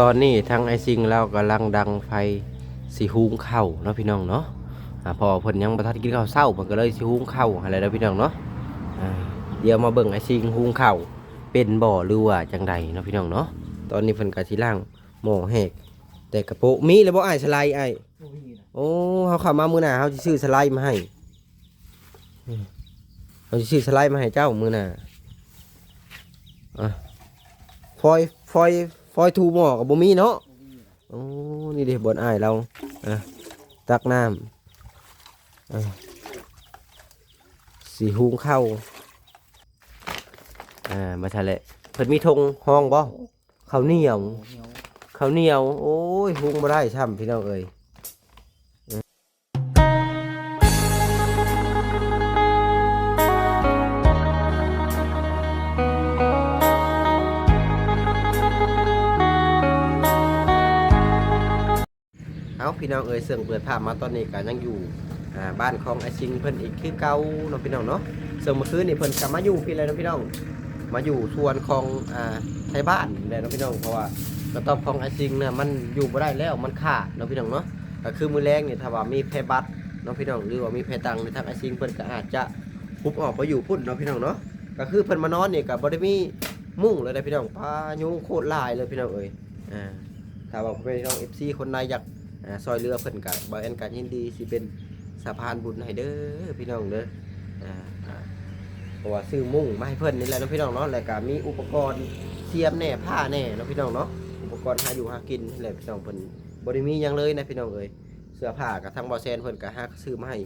ตอนนี้ทั้งไอซิงเรากำลังดังไฟสีหุงข้าวเนาะพี่น้องเนาะอ่าพอเพิ่นยังบ่ทันกินข้าวเช้าเพิ่นก็เลยสิหุงข้าวอะไรแล้วพี่น้องเนาะอ่าเดี๋ยวมาเบิ่งไอซิงหุงข้าวเป็นบ่หรือว่าจังใดเนาะพี่น้องเนาะตอนนี้เพิ่นก็สิล้างหม้อแหกแต่กระโปะมีแล้วบ่อ้ายสไลด์อ้ายบ่มีนะโอ้เฮาเข้ามามื้อหน้าเฮาสิซื้อสไลด์มาให้อืมเฮาสิซื้อสไลด์มาให้เจ้ามื้อหน้าอะฟอยฟอย ฟอยทูหม้อกับบ่มีเนาะโอ้นี่เด็บนอ้ายเราอะตักน้ำสีหุงข้าอ่ามาทะเลเพิ่นมีธงห้องบ่ข้าวเหนียวเหนียวข้าวเหนียว โอ้ยหุงบ่ได้ช่ำพี่น้องเอ้ย พี่น้องเอ้ยเสื่องเปิดภาพมาตอนนี้ก็ยังอยู่บ้านของไอซิงเพิ่นอีกคือเก่าเนาะพี่น้องเนาะเสื่องเมื่อคืนนี่เพิ่นกลับมาอยู่พี่เลยเนาะพี่น้องมาอยู่ส่วนของไทยบ้านเลยเนาะพี่น้องเพราะว่ากระต๊อบของไอซิงเนี่ยมันอยู่บ่ได้แล้วมันขาดเนาะพี่น้องเนาะก็คือมือแรงเนี่ยถ้าว่ามีแพรบัตรเนาะพี่น้องหรือว่ามีแพรตังในทางไอซิงเพิ่นก็อาจจะพุบออกไปอยู่พุ่นเนาะพี่น้องเนาะก็คือเพิ่นมานอนเนี่ยก็บ่ได้มีมุ้งเลยนะพี่น้องพายุงโคตรลายเลยพี่น้องเอ้ยอ่าถ้าว่าพี่น้อง FC คนใดอยาก ซอยเรือเพิ่นก็บ่แอนก็ยินดีสิเป็นสะพานบุญให้เด้อพี่น้องเด้ออ่าอ่าเพราะว่าซื้อมุ้งมาให้เพิ่นนี่แหละเนาะพี่น้องเนาะแล้วก็มีอุปกรณ์เสียมแน่ผ้าแน่เนาะพี่น้องเนาะอุปกรณ์หาอยู่หากินนี่แหละพี่น้องเพิ่นบ่ได้มีหยังเลยนะพี่น้องเอ้ยเสื้อผ้ากับทางบ่อแซนเพิ่นก็หาซื้อมาให้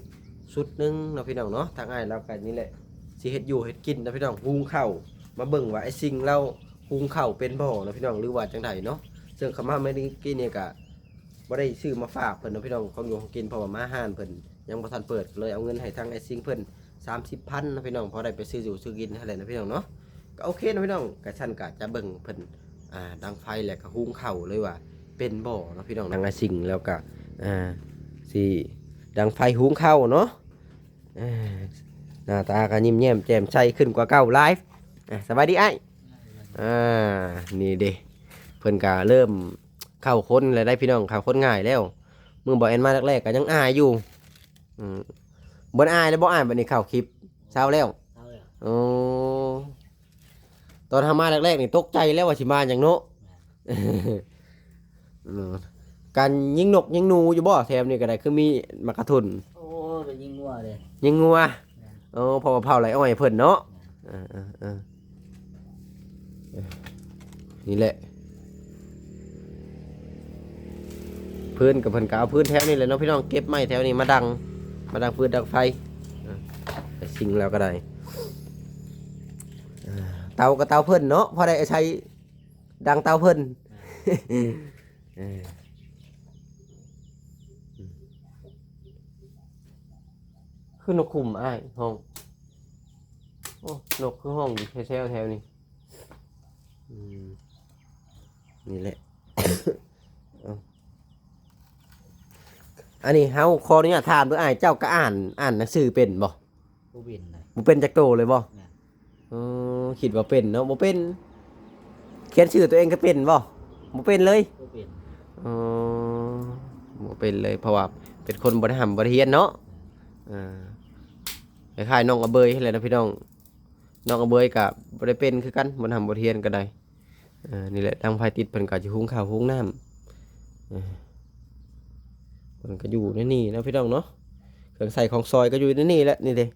ชุดนึงเนาะพี่น้องเนาะทางอ้ายเราก็นี่แหละสิเฮ็ดอยู่เฮ็ดกินนะพี่น้องหุงข้าวมาเบิ่งว่าไอ้สิ่งเราหุงข้าวเป็นบ่เนาะพี่น้องหรือว่าจังไดเนาะซึ่งคำว่าไม่ได้กินเนี่ยก็ บ่ได้ซื้อมาฝากเพิ่นเนาะพี่น้องของอยู่ของกินเพราะว่ามาห้านเพิ่นยังบ่ทันเปิดเลยเอาเงินให้ทางไอ้สิ่งเพิ่น30,000นนะพี่น้องพอได้ไปซื้ออยู่ซื้อกินอะไรนะพี่น้องเนาะก็โอเคนะพี่น้องก็ฉันก็จะเบิ่งเพิ่นอ่าดังไฟแหละก็หุงเข่าเลยว่า เป็นบ่อเนาะพี่น้องดังไอสิ่งแล้วก็อ่าสิดังไฟหุงเข้าเนาะอ่าหน้าตาก็ยิ้มแย้มแจ่มใสขึ้นกว่าเก่าไลฟ์อะสบายดีไอ้อ่านี่เด้เพิ่นก็เริ่ม เข้าคนแล้วได้พี่น้องเข้าคนง่ายแล้วมือบ่แอนมาแรกๆก็ยังอายอยู่อืมบ่อายแล้วบ่อายบัดนี้เข้าคลิปเช้าแล้วเอาเลยโอ้ตอนทำมาแรกๆนี่ตกใจแล้วว่าสิมาอย่างโนะเออการยิงนกยิงหนูอยู่บ่แถมนี่ก็ได้คือมีมากระทุน โอ้ไปยิงงัวเลยยิงงัวโอ้พอมาเผาไหลอ้อยเพิ่นเนาะเออเออเออเออนี่แหละ พื้นกับเพิ่นก็เอาพื้นแถวนี้แหละเนาะพี่น้องเก็บไม้แถวนี้มาดัง มาดังพื้นดังไฟไปสิงแล้วก็ได้เตากับเตาเพิ่นเนาะพอได้ใช้ดังเตาเพิ่นเออคือนกขุมอ้ายห้องโอ้นกคือห้องอยู่แถวแถวนี้นี่แหละ เอา อันนี้เฮาขออนุญาตถามด้วยอ้ายเจ้าก็อ่านอ่านหนังสือเป็นบ่บ่เป็นเลยบ่เป็นจักโตเลยบ่แม่นเออคิดว่าเป็นเนาะบ่เป็น เขียนชื่อตัวเองก็เป็นบ่บ่เป็นเลยบ่เป็นอ๋อบ่เป็นเลยเพราะว่าเป็นคนบ่ได้หำบ่ได้เรียนเนาะอ่าคล้ายๆน้องอเบยนั่นแหละนะพี่น้องน้องอเบยก็บ่ได้เป็นคือกันบ่ได้หำบ่ได้เรียนก็ได้อ่านี่แหละทางไฟติดเพิ่นก็สิหุงข้าวหุงน้ำอ่า เพิ่นก็อยู่ในนี่นะพี่น้องเนาะเครื่องใส่ของซอยก็อยู่ในนี่แหละนี่เด้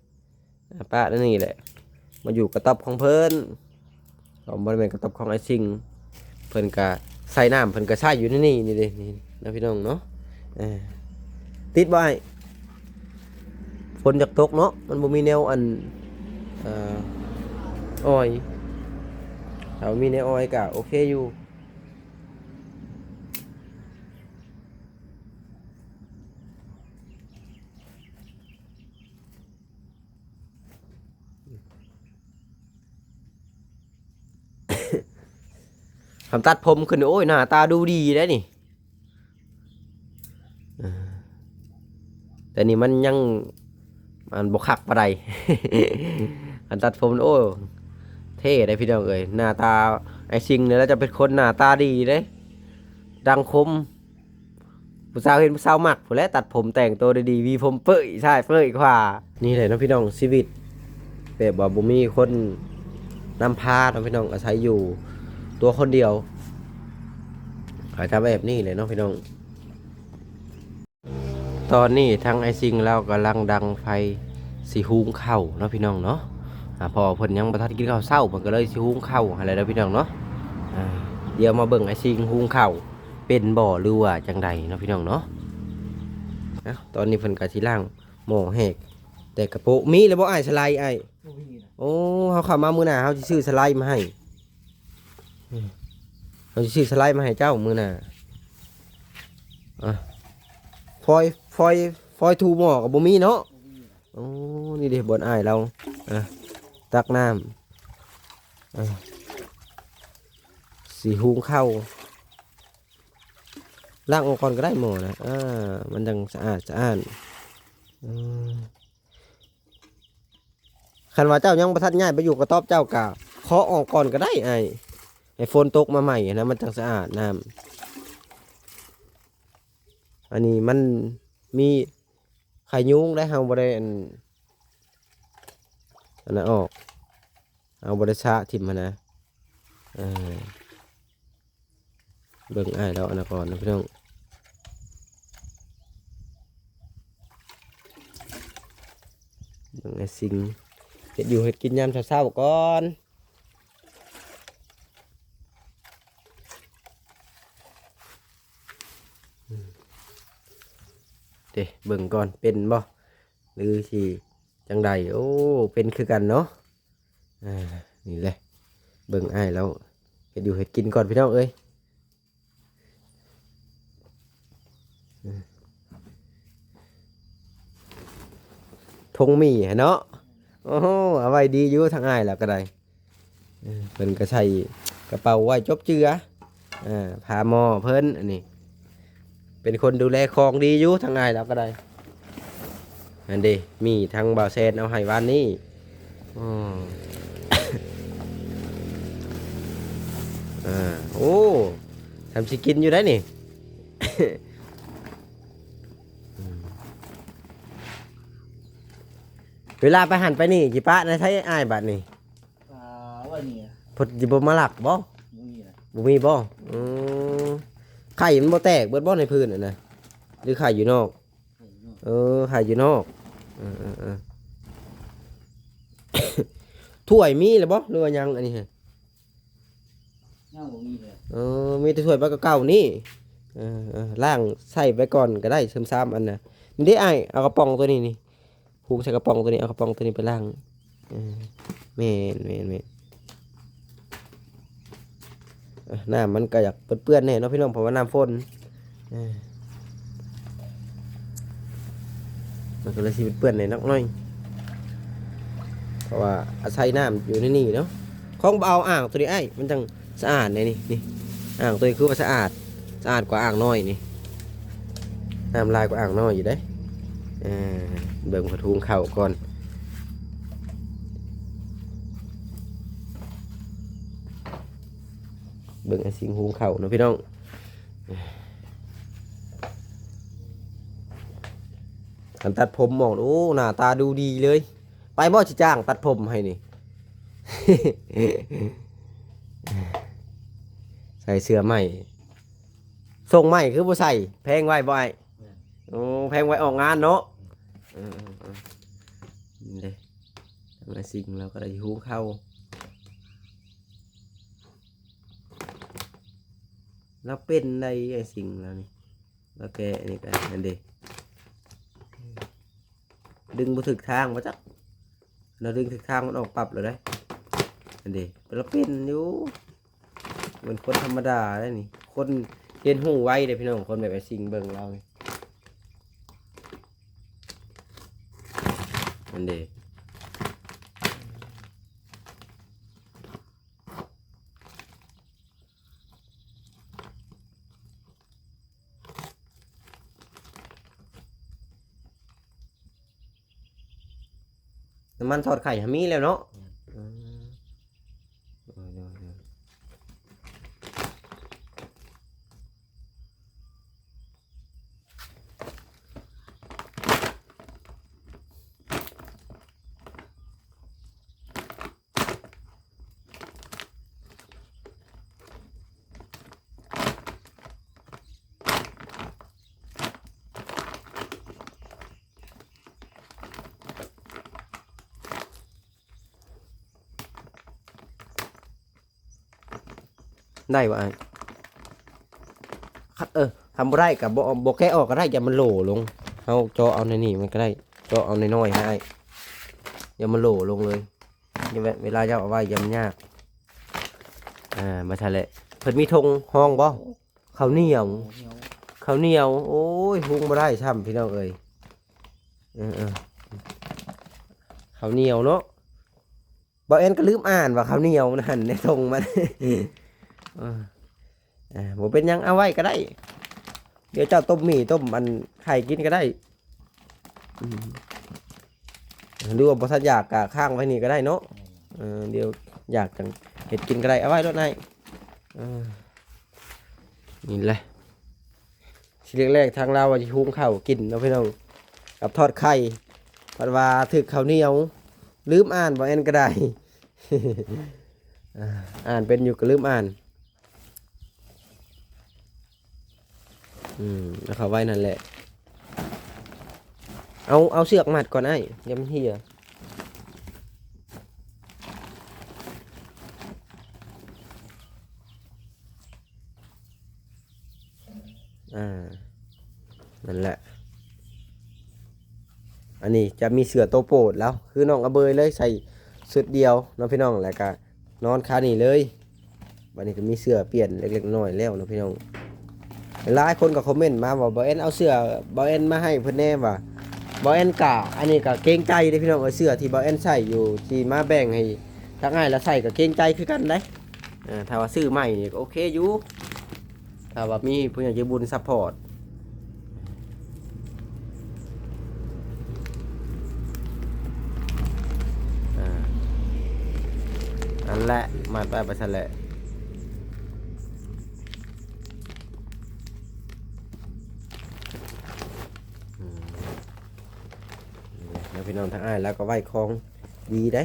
อ่าป้าในนี่แหละ มาอยู่กระต๊อบของเพิ่นก็บ่ได้เป็นกระต๊อบของไอซิงเพิ่นก็ใส่น้ำเพิ่นก็ใช้อยู่ในนี่นี่เด้นี่นะพี่น้องเนาะติดบ่ไอ้ฝนจากตกเนาะมันบ่มีแนวอันเอ่ออ้อยถ้ามีแนวอ้อยก็โอเคอยู่ คำตัดผมขึ้นโอ้ยหน้าตาดูดีได้นี่แต่นี่มันยังมันบกคักปะไดคันตัดผมโอ้เท่ได้พี่น้องเอ้ยหน้าตาไอ้ซิงเนี่ยแล้วจะเป็นคนหน้าตาดีเด้ดังคมผู้สาวเห็นผู้สาวมักผู้แล้วตัดผมแต่งตัวได้ดีวีผมเปื่อยใช่เปื่อยกว่า นี่แหละน้องพี่น้องชีวิตแบบว่าบ่มีคนนำพาน้องพี่น้องอาศัยอยู่ ตัวคนเดียวขายทำแบบนี้เลยเน้องพี่น้อง ตอนนี้ทางไอซิงเรากำลังดังไฟสีหุงข้าวเนาะพี่น้องเนาะอ่าพอเพิ่นยังบ่ทันกินข้าวเช้าเพิ่นก็เลยสิหุงข้าวอะไรเด้อพี่น้องเนาะอ่าเดี๋ยวมาเบิ่งไอซิงหุงข้าวเป็นบ่หรือว่าจังใดเนาะพี่น้องเนาะเอ้าตอนนี้เพิ่นก็สิล้างหม้อแหกแต่กระโปะมีแล้วบ่อ้ายสไลด์อ้ายโอ้เฮาเข้ามามื้อหน้าเฮาสิซื้อสไลด์มาให้อืม เฮาสิซื้อสไลด์มาให้เจ้ามือหน่ะฟอยฟอยฟอยทูหมอก็บ่มีเนาะโอ้นี่เด็บนอ้ายเราอะตักน้ำสีหุงข้าล้างออกก่อนก็ได้หมอนะอ่ามันดังสะอาดสะอาดอืมคันว่าเจ้ายังประทัดง่ายไปอยู่กระต๊อบเจ้ากะเคาะออกก่อนก็ได้ไอ้ ให้ฝนตกมาใหม่นะมันจังสะอาดน้ำอันนี้มันมีไข่ยุงได้เฮาบ่ได้อันอันนั้นออก เอาบริชาทิมมานะเออเบิ่งอ้ายเราอันนั้นก่อนนะพี่น้องเบิ่งไอ้สิงเห็ดอยู่เห็ดกินยามเช้าๆก่อน เด้เบิ่งก่อนเป็นบ่หรือสิจังใดโอ้เป็นคือกันเนาะอ่านี่แหละเบิ่งอ้ายแล้วเห็ดอยู่เห็ดกินก่อนพี่น้องเอ้ยทงหมีเนาะโอ้เอาไว้ดีอยู่ทางอ้ายแล้วก็ได้เออเพิ่นก็ใช้กระเป๋าไว้จบเจืออ่าพาหมอเพิ่นอันนี้ เป็นคนดูแลของดีอยู่ทางอ้ายแล้วก็ได้อันเดมีทางบ่าวแซนเอาให้วานนี้อ๋ออ่าโอ้ทำสิกินอยู่ได้นี่อืมเวลาไปหันไปนี่จิปะนะใช้อ้ายบัดนี่อ่าว่านี่อะพดจิบมาหลักบ่บ่มีนะบ่มีบ่อืม ไข่มันบ่แตกเบิดบ่ในพื้นน่ะนะหรือไข่อยู่นอก เออไข่อยู่นอกเออเออเออถ้วยมีเลยบ่หรือว่ายังอันนี้ฮะย่างบ่มีเลยเออมีแต่ถ้วยปลากระเก่านี่เออเออล่างใส่ไปก่อนก็ได้เสริมซ้ำอันน่ะนี่ได้ไอายเอากระป๋องตัวนี้นี่ผูกใส่กระป๋องตัวนี้เอากระป๋องตัวนี้ไปล่างเออแม่นแม่นแม่นเอ้อ น้ำมันก็อยากเปื้อนๆแน่เนาะพี่น้องเพราะว่าน้ำฝนมันก็เลยสิเปื้อนๆในนักหน้อยเพราะว่าอาศัยน้ำอยู่ในนี่เนาะของเอาอ่างตัวนี้ไอ้มันจังสะอาดเลยนี่นี่อ่างตัวนี้คือว่าสะอาดสะอาดกว่าอ่างน้อยนี่น้ำลายกว่าอ่างน้อยอยู่ได้เออเบิ่งกระทุงเข่าก่อน เบิ่งไอ้สิงหุงเข่าเนาะพี่น้องอันตัดผมมองโอ้หน้าตาดูดีเลย ไปบ่สิจ้างตัดผมให้นี่ ใส่เสื้อใหม่ส่งใหม่คือบ่ใส่แพงไว้บ่ไอ้โอ้แพงไว้ออกงานเนาะเออเออเออนี่เลยทำอะไรสิ่งเราก็ได้หูเข้า เราเป็นในไอ้สิ่งแล้วนี่เราแกอันนี่กันนั่นเด้ดึงบ่ถึกทางมาจักเราดึงทิศทางมันออกปรับเลยได้อันเดีเราเป็นอยู่เหมือนคนธรรมดาได้นี่ คนเรียนหูไว้เลยพี่น้องคนแบบไอ้สิ่งเบิ่งเราไงอันเดี มันทอดไข่หามีแล้วเนาะอืมเอาเดี๋ยวเดี๋ยว ได้บ่อ้าคัดเออทำได้กับบบแกะออกก็ได้อย่ามันโหลลงเอาจาะเอาในนี่มันก็ได้จาะเอาในน้อยให้อย่ามันโหลลงเลยย่าเวเวลาจะเอาไว้อย่ามันยากอ่ามาทะเลเพิ่นมีธงห้องบ่ข้าวเหนียวเข้าวเหนียว โอ้ยหุงบ่ได้ช่ำพี่น้องเอ้ยเออเข้าวเหนียวเนาะบ่เอ็นก็ลืมอ่านว่าข้าวเหนียวนั่นในธงมัน อ่าบ่เป็นยังเอาไว้ก็ได้ เดี๋ยวเจ้าต้มหมี่ต้มมันไข่กินก็ได้อืมหรือว่าบ่ทันอยากกะข้างไว้นี่ก็ได้เนาะเเดี๋ยวอยากจังเห็ดกินก็ได้เอาไว้รถนนี่แหละทีแรกๆทางเราว่าจะหุงข้าวกินเนาะพี่น้องกับทอดไข่ปัดว่าถึกข้าวเหนียว ลืมอ่านบ่แอนก็ได้ อ่านเป็นอยู่ก็ลืมอ่าน อืมแล้วเขาไว้นั่นแหละ เอาเอาเสือกมัดก่อนไอ้ยังมันเหียอ่า นั่นแหละ อันนี้จะมีเสือโตโปรดแล้ว คือน้องอเบยเลยใส่สุดเดียวน้องพี่น้องแล้วก็นอนคานี่เลยวันนี้ก็มีเสือเปลี่ยนเล็กๆน้อยแล้วน้องพี่น้อง หลายคนก็คอมเมนต์มาว่าบอเอ็นเอาเสือบอเอ็นมาให้เพื่อนแน่ว่าบอเอ็นกะอันนี้ก็เกรงใจเด้พี่น้องเอาเสือที่บอเอ็นใส่อยู่ที่มาแบ่งให้ทั้งง่ายแล้วใส่ก็เกรงใจคือกันได้เออถ้าว่าซื้อใหม่นี่ก็โอเคอยู่ถ้าว่ามีผู้ใหญ่ใจบุญซัพพอร์ตอ่าอันแหละมาไปไปซะแหละอืมนี่แหละแล้ว พี่น้องทั้งอ้ายแล้วก็ไหว้คลองดีได้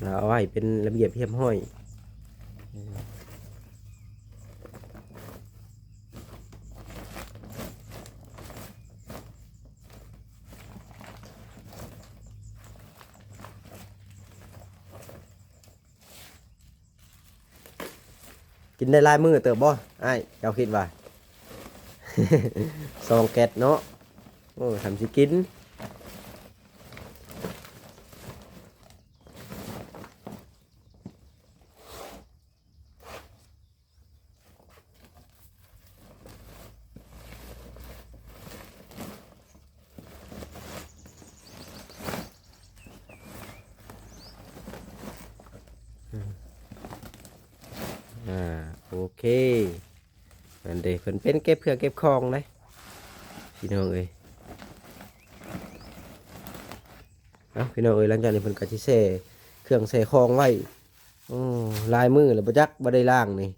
เราเอาไว้เป็นระเบียบเรียบห้อยกินได้ลายมือเติบบ่ไอ้เจ้าคิดว่า ซองแก๊สเนาะโอ้ทำสิกิน อ่าโอเคอันเดเพิ่นเป็นเก็บเพื่อเก็บของเลยพี่น้องเอ้ยเอาพี่น้องเอ้ยหลังจากนี้เพิ่นก็สิแช่เครื่องแช่ของไว้โอ้ลายมือแล้วบ่จักบ่ได้ล้างนี่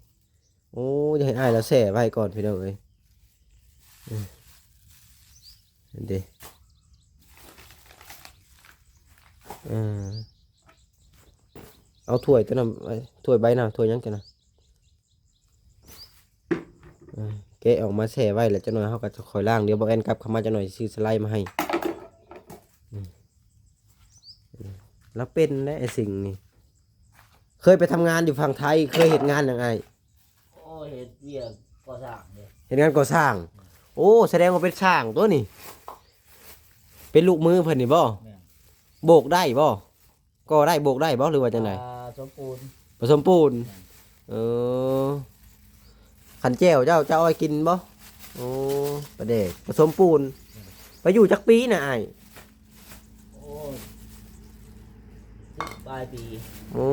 โอ้ยย่าให้อายแล้วแช่ไว้ก่อนพี่น้องเอ้ยอันเดอ่าเอาถ้วยตัวนั้นถ้วยใบน่ะถ้วยยังกันนะอ่า แกะออกมาแช่ไว้แล้วจะหน่อยเขาก็จะคอยล่างเดี๋ยวบอกแอนกลับเข้ามาจะหน่อยซื้อสไลด์มาให้อืมอืมแล้วเป็นนะไอ้สิ่งนี้เคยไปทำงานอยู่ฝั่งไทย เคยเห็นงานยังไงโอ้เห็ดเวียกก่อสร้างเลยเห็นงานก่อสร้าง โอ้ แสดงว่าเป็นช่างตัวนี่เป็นลูกมือเพิ่นนี่บ่แม่นโบกได้บ่ก็ได้โบกได้บ่หรือว่าจังไดปลาสมปูนผสมปูนเออ ขันแจ้วเจ้าเจ้าเอาไว้กินบ่โอ้ประเด็กผสมปูน ไปอยู่จักปีนะไอ้ายโอ้สิบปลายปีโอ้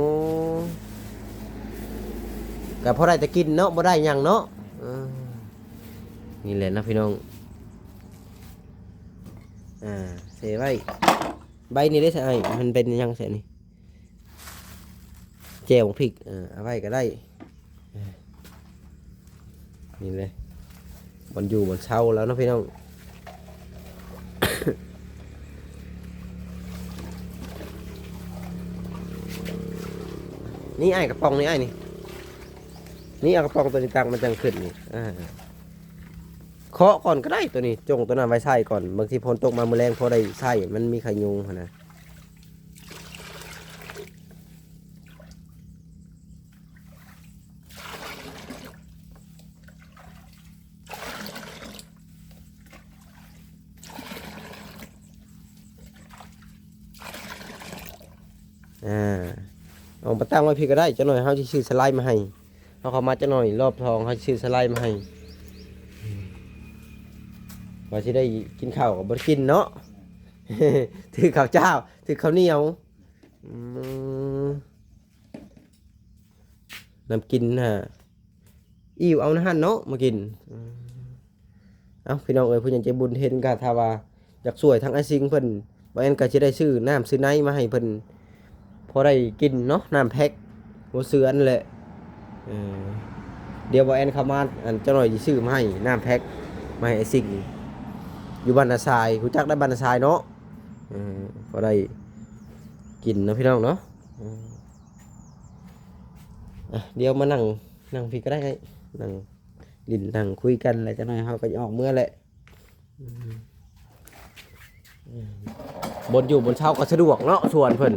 ก็พอได้จะกินเนาะบ่ได้หยังเนาะเออนี่แหละนะพี่น้อง อ่าเสไว้ใบนี้ได้ใช่ไหมมันเป็นหยังเสียนี่แจวพริกเออเอาไว้ก็ได้เออ นี่เลยบนอยู่บนเช่าแล้วนะพี่น้องนี่ไอ้กระป๋องนี่ไอ้นี่ นี่เอากระป๋องตัวนี้ตังมันจังขึ้นนี่อ่าเคาะก่อนก็ได้ตัวนี้ จงตัวนั้นไว้ใส่ก่อน บางทีพนตกมาแมลงพอได้ใส่มันมีขยุงนะ ตั้งไว้พี่ก็ได้จะหน่อยเฮาสิซื้อสไลด์มาให้เฮาเข้ามาจะหน่อยรอบทองเฮาสิซื้อสไลด์มาให้ว่าสิได้กินข้าวกับบ่ได้กินเนาะถือข้าวเจ้า ถือข้าวเหนียวน้ำกินฮะอิ่วเอานะฮะเนาะมากินเอาพี่น้องเอ้ยผู้ใหญ่ใจบุญเห็นกะทาว่าอยากสวยทั้งไอซิงเพิ่นบ่แอนก็สิได้ซื้อน้ำซื้อไนมาให้เพิ่น พอได้กินเนาะน้ำแพ็คบ่ซื้ออันแหละเดี๋ยวบ่แอนเข้ามาอันเจ้าหน่อยซื้อมาให้น้ำแพ็คมาให้ไอซิงอยู่บ้านนาทรายรู้จักได้บ้านนาทรายเนาะพอได้กินเนาะพี่น้องเนาะเดี๋ยวมานั่งนั่งพี่ก็ได้หนั่งลินนั่งคุยกันอะไรจะหน่อยเขาก็จะออกเมื่อแหละบนอยู่บนเช้าก็สะดวกเนาะส่วนเพิ่น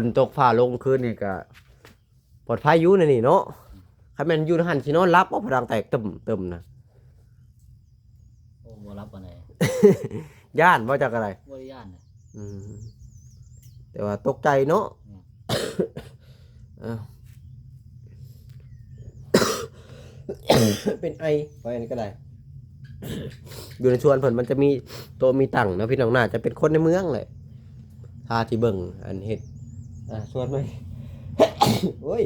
นตกฟ้าลงคืนนี่ก็ปลอดภัยอยู่ในะนี่เนาะถ้าแม่นอยู่ในหันสินอนรับบ่พลังแตกตึมตึมนะโอ้บ่รับปานใดย่านว่าจากอะไรบ่ได้ย่านเลยอืมแต่ว่าตกใจเนาะอืมเอ้าเป็นไอไปอันนี้ก็ได้ อยู่ในชวนเพิ่นมันจะมีตัวมีตังค์เนาะพี่น้องน่าจะเป็นคนในเมืองเลยท่าที่เบิ่งอันเฮ็ด อ่าชวนไหม โอ้ย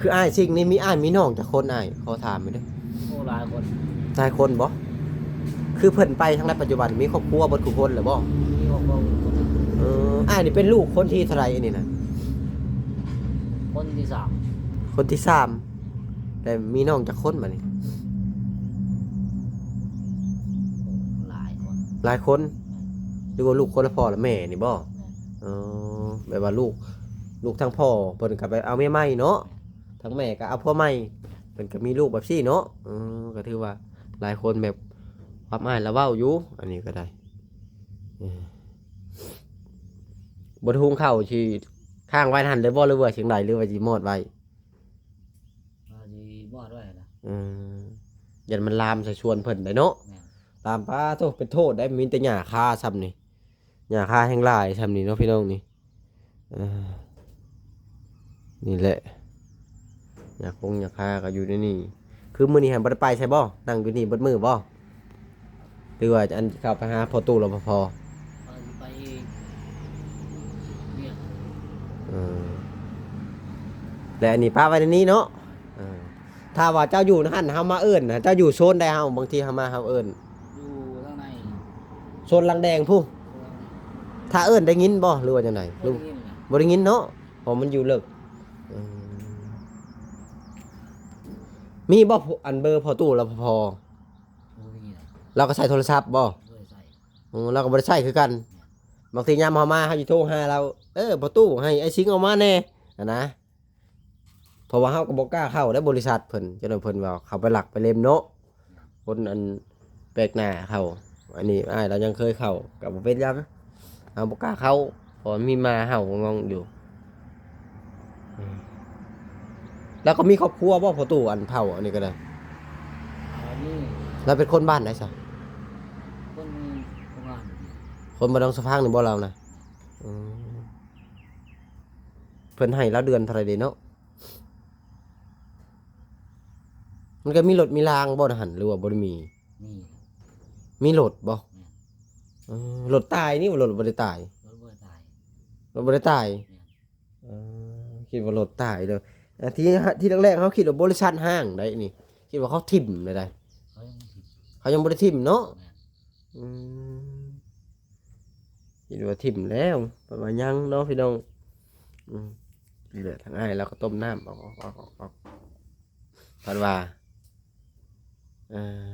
คืออ้ายสิ่งนี้มีอ้ายมีน้องจากคนอ้ายขอถามไปด้วยโอ้หลายคนหลายคนบ่คือเพิ่นไปทั้งในปัจจุบันมีครอบครัวเบ่ทุกคนเลยบ่มีครอบครัวคนหนึ่งเอออ้ายนี่เป็นลูกคนที่เท่าไหร่อันนี้นะคนที่สามคนที่สามแต่มีน้องจากคนบัดนี้ หลายคนหรือว่าลูกคนละพ่อละแม่นี่บ่เออแบบว่าลูก ลูกทั้งพ่อเพิ่นก็ไปเอาเมียใหม่เนาะทั้งแม่ก็เอาผัวใหม่เพิ่นก็มีลูกแบบซี่เนาะเออก็ถือว่าหลายคนแบบความอ้ายละเว้าอยู่ อันนี้ก็ได้เออบ่ทุงเข้าสิข้างไว้ทันเลยบ่หรือว่าเชียงใดหรือว่าสิมอดไว้ว่าสิมอดไว้นะเออยันมันลามใส่ชวนเพิ่นได้เนาะแม่ นลามป้าโทษเป็นโทษได้มีแต่หญ้าคาซ้ำนี่หญ้าคาแห้งหลายซ้ำนี่เนาะพี่น้องนี่เออนี่แหละหญ้าคงหญ้าคาก็อยู่ในนี่คือมื้อนี้หันบ่ได้ไปใช่บ่นั่งอยู่นี่เบิดมื้อบ่หรือว่าอันเข้าไปหาพ่อตู้รปภว่าสิไปเวียงเออและอันนี้ป้าไว้ในนี้เนาะเออถ้าว่าเจ้าอยู่นั่นเฮามาเอิ้นนะเจ้าอยู่โซนใดเฮาบางทีเฮามาเฮาเอิ้นอยู่ข้างใน โซนลังแดงผู้ถ้าเอิ้นได้ยินบ่หรือว่าจังไดบ่ลูได้กยินเลยบ่ได้ยินเนาะเพราะมันอยู่เลิกเออมีบ่ผู้อันเบอร์พอตู้รปภบ่ได้ยินเลยเราก็ใช้โทรศัพท์บ่บ่ได้ใส่อือเราก็บ่ได้ใช้คือกันบางทียามเฮามาเฮาสิโทรหาเราเออพอตู้ให้ไอ้สิงเอามาแน่อะนะเพราะว่าเฮาก็บ่กล้าเข้าได้บริษัทเพิ่นจนว่าเพิ่นว่าเขาไปหลักไปเล่มเนาะคนอันแปลกหน้าเข้า อันนี้อ้ายเรายังเคยเข้าก็บ่เป็นหยังเฮาบ่กล้าเข้าเพราะมีมาเฮางงอยู่ แล้วก็มีครอบครัวบ่พอตู้อันเผาอันนี้ก็ได้อันนี้แล้วเป็นคนบ้านไหนซะคนโรงงานคนบ่ดองสะพางนี่บ่เรานะอืมเพิ่นให้แล้วเดือนเท่าไหร่เด้เนาะมันก็มีรถมีรางบ่นะหั่นหรือว่าบ่ได้มีนี่ มีรถบ่เออรถตายนี่ว่ารถบ่ได้ตายรถบ่ได้ตายรถบ่ได้ตายเออคิดว่ารถตายเด้ออะที่ที่แรกๆเขาคิดว่าบริษัทห้างได้นี่คิดว่าเขาทิ่มได้ได้เขายังสิเขายังบ่ได้ทิ่มเนาะแม่นอืมคิดว่าทิ่มแล้วประมาณยังเนาะพี่น้องอืมเหลือทั้งไอ้ายแล้วก็ต้มน้ำออกออกออกออกออกพันว่าเอ่า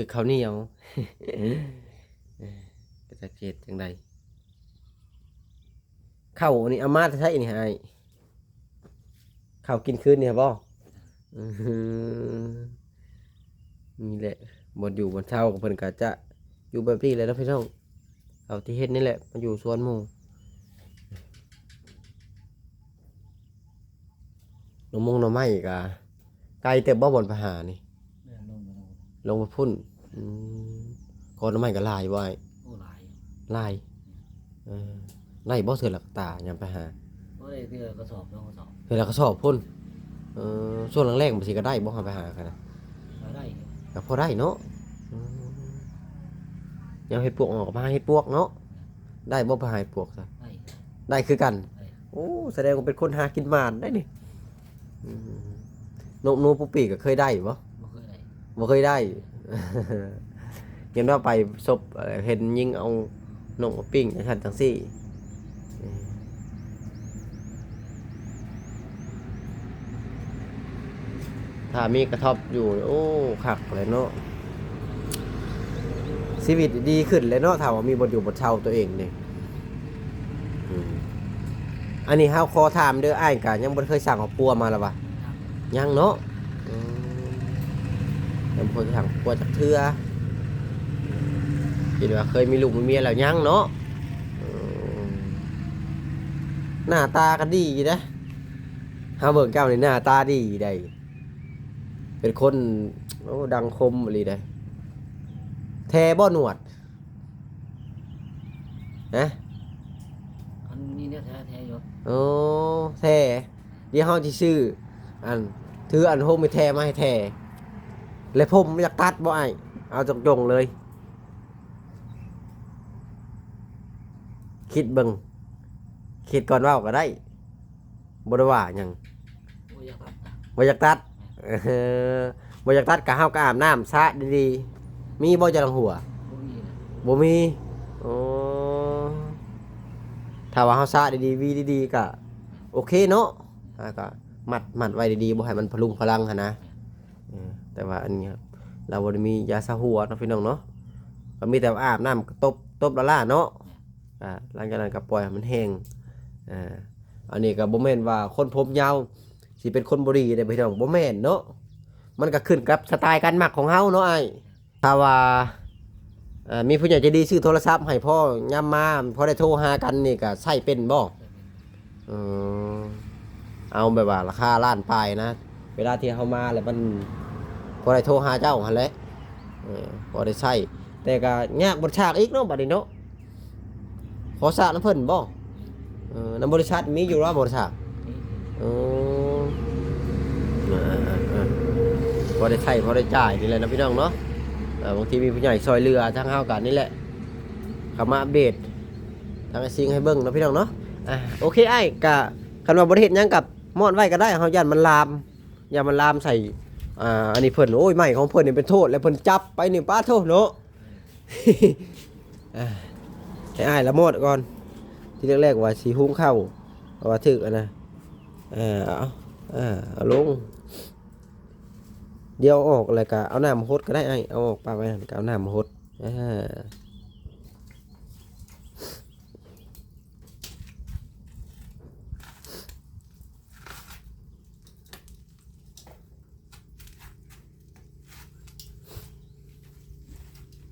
ถือข้าวเหนียวเอ่อก็จะเกตจังใดข้าวนี่อามาจะใช่นี่ไอ้ายข้าวกินคืนเนี่ยบ่อืมนี่แหละบนอยู่บนเช่ากับเพิ่นก็จะอยู่แบบนี้แหละนะพี่น้องเอาที่เฮ็ดนี่แหละมาอยู่สวนหมู่หนมมงหนมไม้กะไกลแต่บ่บนพหานี่แม่น ลงไปลงลงมาพุ่นอืมก่อนน้ำมันก็ลายไว้โอ้หลายลายเออไล่บ่เถื่อหลักตายังไปหาก็ได้เทื่อกระสอบสองกระสอบเวลาเขาสอบพ่นเออช่วงแรกๆมันสิก็ได้บ่หาไปหากันนะมาได้ก็พอได้เนาะอืมยังเฮ็ดปวกออกมาเฮ็ดปวกเนาะได้บ่ไปหาเฮ็ดปวกซะ ได้ได้คือกันได้โอ้ แสดงว่าเป็นคนหากินหมานได้นี่อืมนกนูปุปีก็เคยได้บ่บ่เคยได้ บ่เคยได้ เห็นว่าไปศพเอ่อเห็นยิงเอานกมาปิ้งจังซั่นจังซี่เออถ้ามีกระทบอยู่ โอ้คักเลยเนาะชีวิตดีขึ้นเลยเนาะถ้าว่ามีบทอยู่บทเช่าตัวเองนี่อืมอันนี้เฮาขอถามเด้ออ้ายกะยังบ่เคยสั่งเอาปัวมาแล้ววะยังเนาะอืม ยังบ่เคยสั่งปัวจากเทื่อคิดว่าเคยมีลูกมีเมียแล้วยังเนาะอืมหน้าตาก็ดีอยู่นะเฮาเบิ่งเจ้านี่หน้าตาดีได้ เป็นคนโอ้ดังคมอะไรได้แทบ่หนวดนะอันนี้เนี่ยแท้แท้อยู่โอ้แท้เดี๋ยวเฮาสิซื้ออันถืออันโฮมไปแท้มาให้แท้ แล้วผมอยากตัดบ่ไอ้เอาจงๆเลย คิดเบิ่งคิดก่อนเว้าก็ได้บ่ได้ว่าหยังโอ้ยอยากตัดนะบ่อยากตัดเออบ่อยากตัดก็เฮาก็อาบน้ำสระดีๆมีบ่จะลังหัวบ่มีนะบ่มีอ๋อถ้าว่าเฮาสระดีๆวีดีๆก็โอเคเนาะอ่าก็มัดมัดไว้ดีๆบ่ให้มันพลุงพลังหั่นนะเออ แต่ว่าอันนี้ครับเราบ่ได้มียาสะหัวเนาะพี่น้องเนาะก็มีแต่อาบน้ำก็ตบตบละล่าเนาะอ่าหลังจากนั้นก็ปล่อยให้มันแห้งอ่าอันนี้ก็บ่แม่นว่าคนผมยาวสิเป็นคนบ่ดีได้พี่น้องบ่แม่นเนาะมันก็ขึ้นกับสไตล์การหมักของเฮาเนาะไอ้ถ้าว่าอ่อมีผู้ใหญ่ใจดีซื้อโทรศัพท์ให้พ่อย่ำมาพอได้โทรหากันนี่ก็ใช้เป็นบ่เออเอาแบบว่าราคาล้านปลายนะ เวลาที่เขามาแล้วมัน พอได้โทรหาเจ้าหันแหละเออพอได้ใช้แต่ก็ยากบริชากอีกเนาะบัดนี้เนาะขอสากน้ำเพิ่นบ่น้ำบริษัทมีอยู่ว่าบริษัทนี่เออเออเออเออพอได้ใช้พอได้จ่ายนี่แหละนะพี่น้องเนาะบางทีมีผู้ใหญ่ซอยเรือทางเฮากันนี่แหละขามาอัปเดตทางไอซิงให้เบิ่งนะพี่น้องเนาะอะโอเคไอ้กะคันว่าบ่ได้เฮ็ดหยังกับมอดไว้ก็ได้เฮาย่านมันลาม อย่ามันลามใส่ อ่าอันนี้เพิ่นโอ้ยไม่ของเพิ่นนี่เป็นโทษแล้วเพิ่นจับไปนี่ป้าโทษเนาะให้อ้ายละโมดก่อน ที่แรกๆว่าสีหุงข้าวเพราะว่าถึกอนะเออเอาเอาลง เดี๋ยวออกอะไรกะเอาหน้ามาหดก็ได้ไอ้เอาออกปลาไปกันก็เอาน้ามาหดอ่า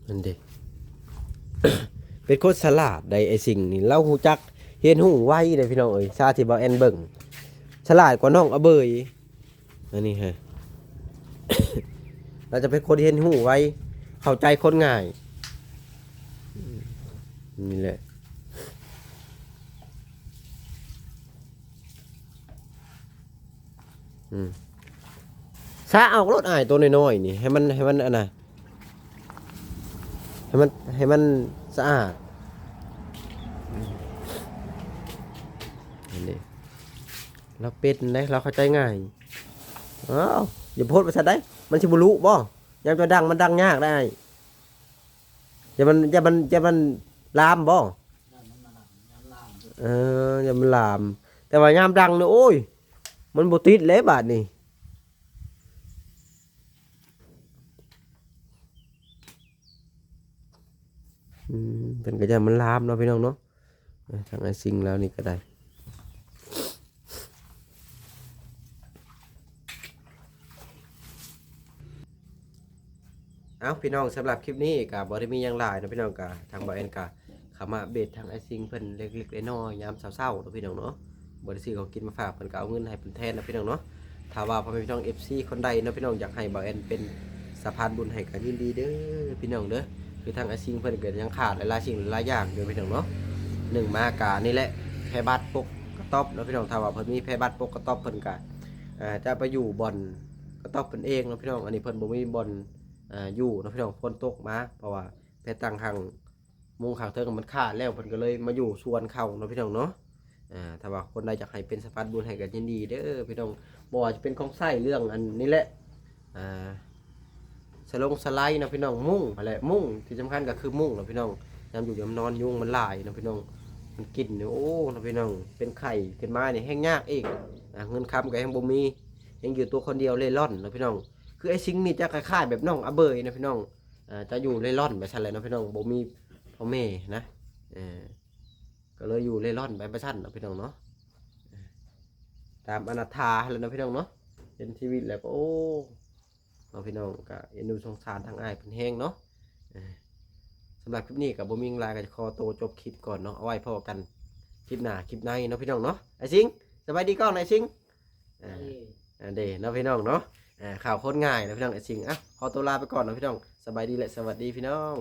นั่นเด็เป็นคนสลาดใดไอสิ่งนี่เราหูจักเห็นหูไว้เลยพี่น้องเอ้ยชาติบาแอนเบิ่งฉลาดกว่าน้องอเบยอันนี้ฮะเราจะเป็นคนเห็นหูไว้เข้าใจคนง่ายนี่แหละอืมซาเอารถอายตัวน้อยๆนี่ให้มันให้มันอันน่ะ ให้มันให้มันสะอาดอืมอันนี้เราเป็นนะเราเข้าใจง่ายอ้าวอย่าโพดไปซะได้ มันสิบุรุบ่ยังจะดังมันดังยากได้อย่ามันอย่ามันอย่ามันลามบ่น้ำมันน้ำน้ำลามเอออย่ามันลาม แต่ว่ายามดังเนี่ยโอ้ย มันบ่ติดเลยบาดนี่ เป็นก็จะมันลามเนาะพี่น้องเนาะทางไอ้สิ่งแล้วนี่ก็ได้เอาพี่น้องสำหรับคลิปนี้กับบริมีหยังหลายนะพี่น้องกะทางบอเอ็นกะขามาเบตทางไอซิงเพิ่นเล็กๆน้อยๆยามเศร้าๆนะพี่น้องเนาะบริซื้อของกินมาฝากเพิ่นก็เอาเงินให้เพิ่นแทนนะพี่น้องเนาะถ้าว่าพ่อแม่พี่น้อง FC คนใดนะพี่น้องอยากให้บอเอ็นเป็นสะพานบุญให้ก็ยินดีเด้อพี่น้องเด้อ คือทางไอซิงเพิ่นเกิดยังขาดหลายๆสิ่งหลายอย่างอยู่พี่น้องเนาะหนึ่งมากานี่แหละแพบัตรปกกระต๊อบเนาะพี่น้องถ้าว่าเพิ่นมีแพบัตรปกกระต๊อบเพิ่นก็จะไปอยู่บ่อนกระต๊อบเพิ่นเองเนาะพี่น้องอันนี้เพิ่นบ่มีบ่อนอยู่เนาะพี่น้องฝนตกมาเพราะว่าแพตังข้างมุงขางเทิงมันขาดแล้วเพิ่นก็เลยมาอยู่ส่วนเขาเนาะพี่น้องเนาะอ่าถ้าว่าคนใดอยากให้เป็นสะพานบุญให้ก็ยินดีเด้อพี่น้องบ่ว่าจะเป็นของใช้เรื่องอันนี้แหละอ่า สลงสไลด์นะพี่น้องมุ่งอะไรมุ่งที่สำคัญก็คือมุ่งนะพี่น้องยามอยู่ยามนอนยุงมันหลายนะพี่น้องมันกินเนี่ยโอ้นะพี่น้องเป็นไข่ขึ้นมาเนี่ยแห้งยากอีกอะเงินคำก็ยังบ่มียังอยู่ตัวคนเดียวเล่ร่อนนะพี่น้อง คือไอ้ซิงนี่จะคล้ายๆแบบน้องอเบยนะพี่น้องจะอยู่เล่ร่อนไปซั่นเลยนะพี่น้องบ่มีพ่อแม่นะก็เลยอยู่เล่ร่อนไปไปซั่นนะพี่น้องเนาะตามอนาถาเลยเนะพี่น้องเนาะเป็นชีวิตแล้วก็โอ้ น้องพี่น้องก็เอ็นดูสงสารทางอ้ายเพิ่นแห้งเนาะสำหรับคลิปนี้กับบ่มีงลาก็จะขอตัวจบคลิปก่อนเนาะเอาไว้พอกันคลิปหน้าคลิปในเนาะพี่น้องเนาะไอ้ซิงสบายดีก่อนไอ้ซิงอ่าอ่าเด้เนาะพี่น้องเนาะข่าวโคตรง่ายนะพี่น้องไอ้ซิงอะขอตัวลาไปก่อนนะพี่น้องสบายดีและสวัสดีพี่น้อง